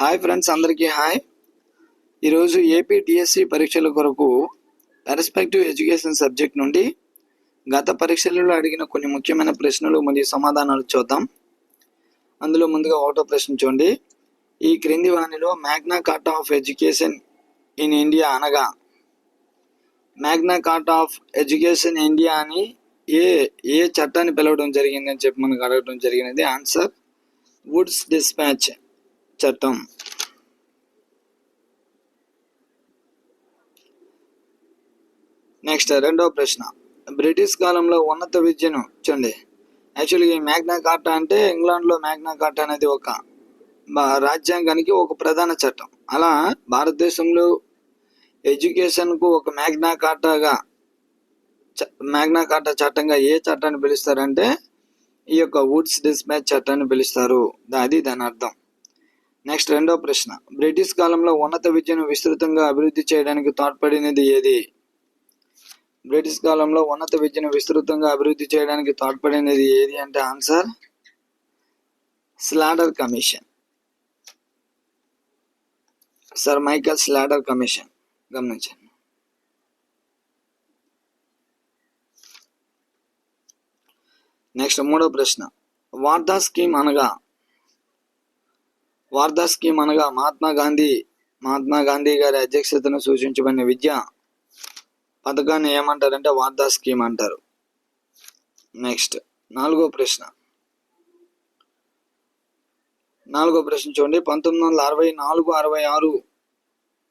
Hi friends అందరికీ hi. ఈరోజు AP DSC పరీక్షల కొరకు పెర్స్పెక్టివ్ ఎడ్యుకేషన్ సబ్జెక్ట్ నుండి గత పరీక్షలలో అడిగిన కొన్ని ముఖ్యమైన ప్రశ్నలు మరియు సమాధానాలు చూద్దాం. అందులో ముందుగా ఒకటో ప్రశ్న చూడండి. ఈ క్రింది వాణిలో Magna Carta of education in India అనగా Magna Carta of education India అని ఏ ఏ చట్టాన్ని పిలవడం జరిగిందని చెప్పి మనకు అడగడం జరిగినది. ఆన్సర్ వుడ్స్ డిస్పాచ్ చట్టం నెక్స్ట్ రెండవ ప్రశ్న. బ్రిటిష్ కాలంలో ఉన్నత విద్యను చూడండి. యాక్చువల్గా ఈ మ్యాగ్నా కార్టా అంటే ఇంగ్లాండ్లో మ్యాగ్నా కార్టా అనేది ఒక రాజ్యాంగానికి ఒక ప్రధాన చట్టం. అలా భారతదేశంలో ఎడ్యుకేషన్కు ఒక మ్యాగ్నా కార్టాగా చ- మ్యాగ్నా కార్టా చట్టంగా ఏ చట్టాన్ని పిలుస్తారంటే ఈ యొక్క వుడ్స్ డిస్మ్యాచ్ చట్టాన్ని పిలుస్తారు. అది దాని అర్థం. నెక్స్ట్ రెండో ప్రశ్న. బ్రిటిష్ కాలంలో ఉన్నత విద్యను విస్తృతంగా అభివృద్ధి చేయడానికి తోడ్పడినది ఏది? బ్రిటిష్ కాలంలో ఉన్నత విద్యను విస్తృతంగా అభివృద్ధి చేయడానికి తోడ్పడినది ఏది అంటే answer? Sadler commission. Sir Michael Sadler commission. గమనించండి. నెక్స్ట్ మూడో ప్రశ్న. వార్ధా స్కీమ్ అనగా వార్ధా స్కీమ్ అనగా మహాత్మా గాంధీ మహాత్మా గాంధీ గారి అధ్యక్షతను సూచించబడిన విద్య. పథకాన్ని ఏమంటారంటే వార్ధా స్కీమ్ అంటారు. నెక్స్ట్ నాలుగో ప్రశ్న. నాలుగో ప్రశ్న చూడండి. పంతొమ్మిది వందల అరవై నాలుగు అరవై ఆరు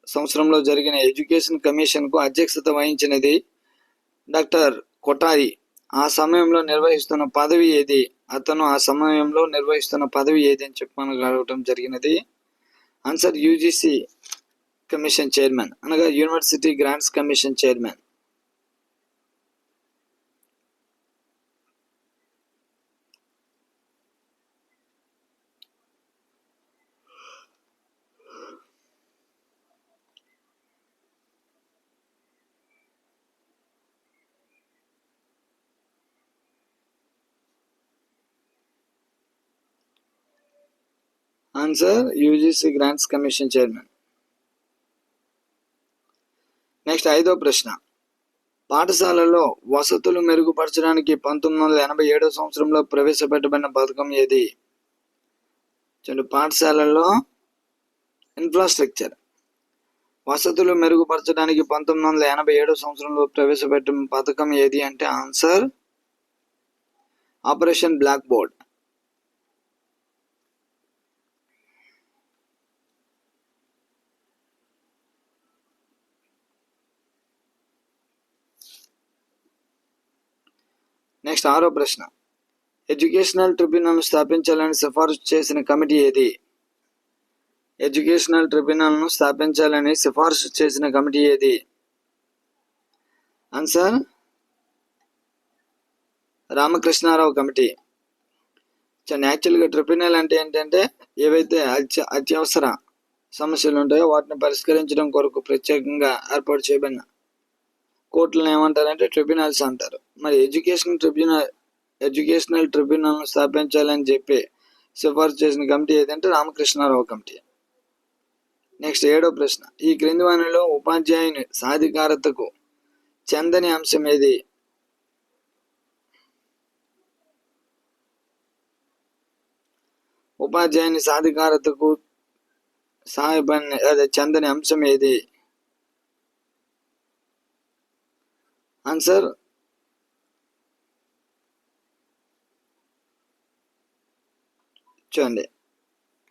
సంవత్సరంలో జరిగిన ఎడ్యుకేషన్ కమిషన్కు అధ్యక్షత వహించినది డాక్టర్ కొఠారి. ఆ సమయంలో నిర్వహిస్తున్న పదవి ఏది? అతను ఆ సమయంలో నిర్వహిస్తున్న పదవి ఏది అని అడగటం జరిగినది. ఆన్సర్ యూజీసీ కమిషన్ చైర్మన్ అనగా university grants commission chairman. Answer UGC grants commission chairman next ఐదో ప్రశ్న. పాఠశాలలో వసతులు మెరుగుపరచడానికి పంతొమ్మిది వందల ఎనభై ఏడో సంవత్సరంలో ప్రవేశపెట్టబడిన పథకం ఏది? చూడండి పాఠశాలల్లో ఇన్ఫ్రాస్ట్రక్చర్ వసతులు మెరుగుపరచడానికి పంతొమ్మిది వందల ఎనభై ఏడో సంవత్సరంలో ప్రవేశపెట్టిన పథకం ఏది అంటే answer operation blackboard next ఆరో ప్రశ్న. ఎడ్యుకేషనల్ ట్రిబ్యునల్ను స్థాపించాలని సిఫార్సు చేసిన కమిటీ ఏది? ఎడ్యుకేషనల్ ట్రిబ్యునల్ను స్థాపించాలని సిఫార్సు చేసిన కమిటీ ఏది? ఆన్సర్? రామకృష్ణారావు కమిటీ. చూడండి యాక్చువల్గా ట్రిబ్యునల్ అంటే ఏంటంటే ఏవైతే అత్య అత్యవసర సమస్యలు ఉంటాయో వాటిని పరిష్కరించడం కొరకు ప్రత్యేకంగా ఏర్పాటు చేయబడిన కోర్టులను ఏమంటారంటే ట్రిబ్యునల్స్ అంటారు. మరి ఎడ్యుకేషన్ ట్రిబ్యునల్ ఎడ్యుకేషనల్ ట్రిబ్యునల్ను స్థాపించాలని చెప్పి సిఫార్సు చేసిన కమిటీ ఏదంటే రామకృష్ణారావు కమిటీ. నెక్స్ట్ ఏడో ప్రశ్న. ఈ క్రింది వానిలో ఉపాధ్యాయుని సాధికారతకు చెందని అంశం ఏది? ఉపాధ్యాయుని సాధికారతకు సహాయపడిన అదే చెందని అంశం ఏది? ఆన్సర్ కూర్చోండి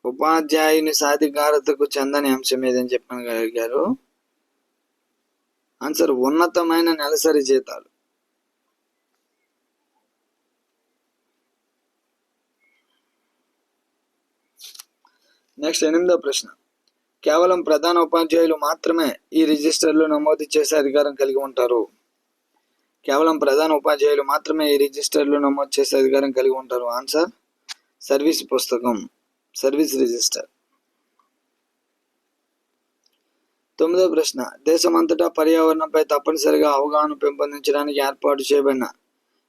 ఉపాధ్యాయుని సాధికారతకు చెందని అంశం ఏదని చెప్పగలిగారు. ఆన్సర్ ఉన్నతమైన నెలసరి జీతాలు. నెక్స్ట్ ఎనిమిదో ప్రశ్న. కేవలం ప్రధాన ఉపాధ్యాయులు మాత్రమే ఈ రిజిస్టర్లో నమోదు చేసే అధికారం కలిగి ఉంటారు. కేవలం ప్రధాన ఉపాధ్యాయులు మాత్రమే ఈ రిజిస్టర్లో నమోదు చేసే అధికారం కలిగి ఉంటారు. ఆన్సర్ సర్వీస్ పుస్తకం సర్వీస్ రిజిస్టర్. తొమ్మిదో ప్రశ్న. దేశమంతటా పర్యావరణంపై తప్పనిసరిగా అవగాహన పెంపొందించడానికి ఏర్పాటు చేయబడిన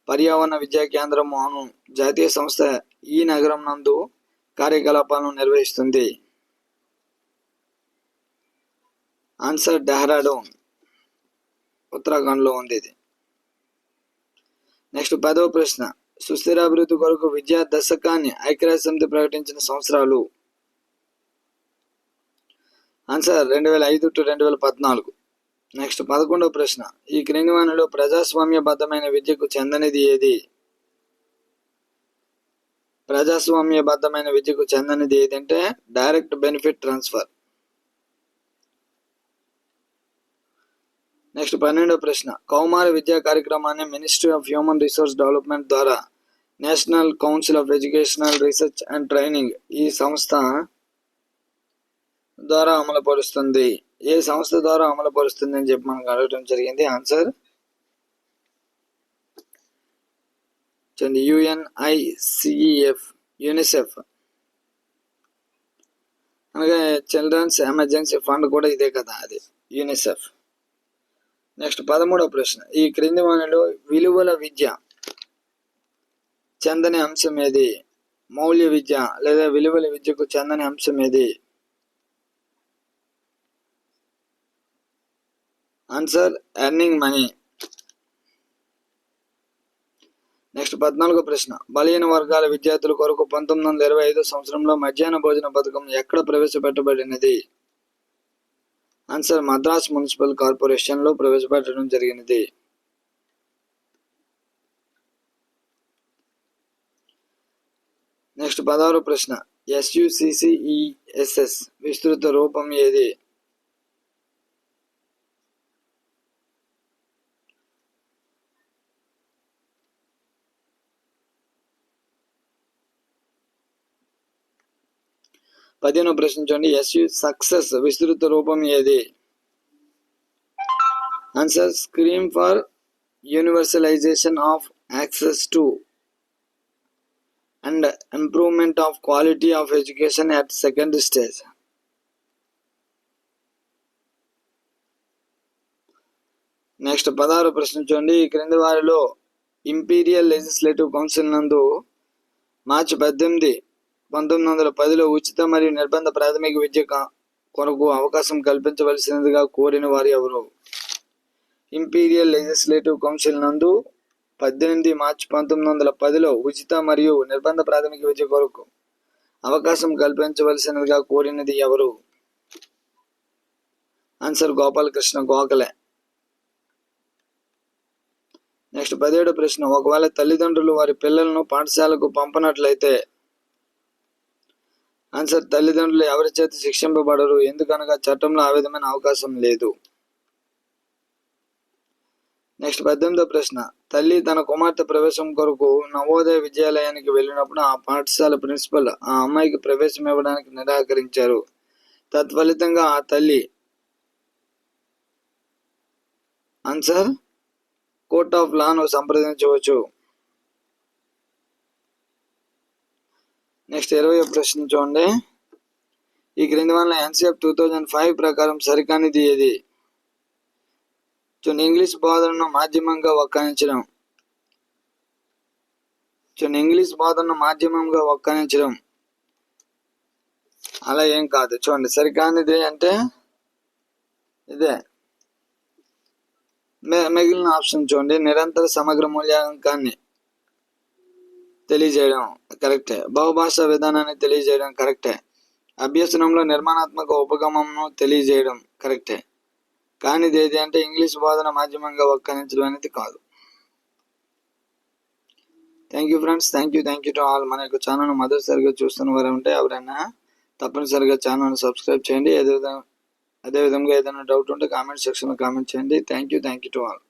పర్యావరణ విద్యా కేంద్రం అను జాతీయ సంస్థ ఈ నగరం నందు కార్యకలాపాలను నిర్వహిస్తుంది. ఆన్సర్ డెహ్రాడూన్ ఉత్తరాఖండ్లో ఉంది ఇది. నెక్స్ట్ పదవ ప్రశ్న. సుస్థిర అభివృద్ధి కొరకు విద్యా దశకాన్ని ఐక్యరాజ్య సమితి ప్రకటించిన సంవత్సరాలు. ఆన్సర్ రెండు వేల ఐదు టు రెండు వేల పద్నాలుగు నెక్స్ట్ పదకొండవ ప్రశ్న. ఈ క్రిందివానిలో ప్రజాస్వామ్యబద్ధమైన విద్యకు చెందనిది ఏది? ప్రజాస్వామ్యబద్ధమైన విద్యకు చెందనిది ఏదంటే డైరెక్ట్ బెనిఫిట్ ట్రాన్స్ఫర్ నెక్స్ట్ పన్నెండో ప్రశ్న. కౌమార విద్యా కార్యక్రమాన్ని ministry of human resource development ద్వారా national council of educational research and training ఈ సంస్థ ద్వారా అమలుపరుస్తుంది. ఏ సంస్థ ద్వారా అమలుపరుస్తుంది అని చెప్పి మనకు అడగడం జరిగింది. ఆన్సర్ చూడండి. U N I C F UNICEF అలాగే చిల్డ్రన్స్ ఎమర్జెన్సీ ఫండ్ కూడా ఇదే కదా అది. యూనిసెఫ్ నెక్స్ట్ పదమూడవ ప్రశ్న. ఈ క్రింది వానిలో విలువల విద్య చెందని అంశం ఏది? మౌల్య విద్య లేదా విలువల విద్యకు చెందని అంశం ఏది? Answer earning money. నెక్స్ట్ పద్నాలుగో ప్రశ్న. బలహీన వర్గాల విద్యార్థుల కొరకు పంతొమ్మిది వందల ఇరవై ఐదు సంవత్సరంలో మధ్యాహ్న భోజన పథకం ఎక్కడ ప్రవేశపెట్టబడినది? ఆన్సర్ మద్రాస్ మున్సిపల్ కార్పొరేషన్లో ప్రవేశపెట్టడం జరిగినది. నెక్స్ట్ పదహారు ప్రశ్న. ఎస్యుసిసిఈఎస్ఎస్ విస్తృత రూపం ఏది? పదిహేను ప్రశ్నించండి. ఎస్ సక్సెస్ విస్తృత రూపం ఏది? Answer scheme for universalisation of access to and improvement of quality of education at second stage next పదహారు ప్రశ్న చూడండి ఈ క్రింది వారిలో ఇంపీరియల్ లెజిస్లేటివ్ కౌన్సిల్ నందు మార్చి పద్దెనిమిది పంతొమ్మిది వందల పదిలో ఉచిత మరియు నిర్బంధ ప్రాథమిక విద్య కొరకు అవకాశం కల్పించవలసినదిగా కోరిన వారు ఎవరు? ఇంపీరియల్ లెజిస్లేటివ్ కౌన్సిల్ నందు పద్దెనిమిది మార్చి పంతొమ్మిది వందల పదిలో ఉచిత మరియు నిర్బంధ ప్రాథమిక విద్య కొరకు అవకాశం కల్పించవలసినదిగా కోరినది ఎవరు? ఆన్సర్ గోపాలకృష్ణ గోఖలే. నెక్స్ట్ పదిహేడు ప్రశ్న. ఒకవేళ తల్లిదండ్రులు వారి పిల్లలను పాఠశాలకు పంపనట్లయితే ఆన్సర్ తల్లిదండ్రులు ఎవరి చేత శిక్షింపబడరు? ఎందుకనగా చట్టంలో ఆ విధమైన అవకాశం లేదు. నెక్స్ట్ పద్దెనిమిదో ప్రశ్న. తల్లి తన కుమార్తె ప్రవేశం కొరకు నవోదయ విద్యాలయానికి వెళ్ళినప్పుడు ఆ పాఠశాల ప్రిన్సిపల్ ఆ అమ్మాయికి ప్రవేశం ఇవ్వడానికి నిరాకరించారు. తత్ఫలితంగా ఆ తల్లి ఆన్సర్ కోర్ట్ ఆఫ్ లాను సంప్రదించవచ్చు. నెక్స్ట్ ఇరవై ప్రశ్న చూడండి. ఈ క్రింది వల్ల ఎన్సీఎఫ్ టూ థౌజండ్ ఫైవ్ ప్రకారం సరికానిది ఏది చూడండి ఇంగ్లీష్ బోధనను మాధ్యమంగా ఒక్కనించడం చూడండి ఇంగ్లీష్ బోధనను మాధ్యమంగా ఒక్కనించడం అలా ఏం కాదు. చూడండి సరికానిది అంటే ఇదే. మిగిలిన ఆప్షన్ చూడండి నిరంతర సమగ్ర మూల్యాంకాన్ని తెలియజేయడం కరెక్టే. బహుభాషా విధానాన్ని తెలియజేయడం కరెక్టే. అభ్యసనంలో నిర్మాణాత్మక ఉపగమంను తెలియజేయడం కరెక్టే. కానీ ఇది ఏది అంటే ఇంగ్లీష్ బోధన మాధ్యమంగా వక్కానించడం అనేది కాదు. Thank you friends. Thank you. Thank you to all. మన యొక్క ఛానల్ మొదటిసారిగా చూస్తున్న వారు ఉంటే ఎవరైనా తప్పనిసరిగా ఛానల్ సబ్స్క్రైబ్ చేయండి. అదేవిధంగా అదేవిధంగా ఏదైనా డౌట్ ఉంటే కామెంట్ సెక్షన్లో కామెంట్ చేయండి. Thank you. Thank you to all.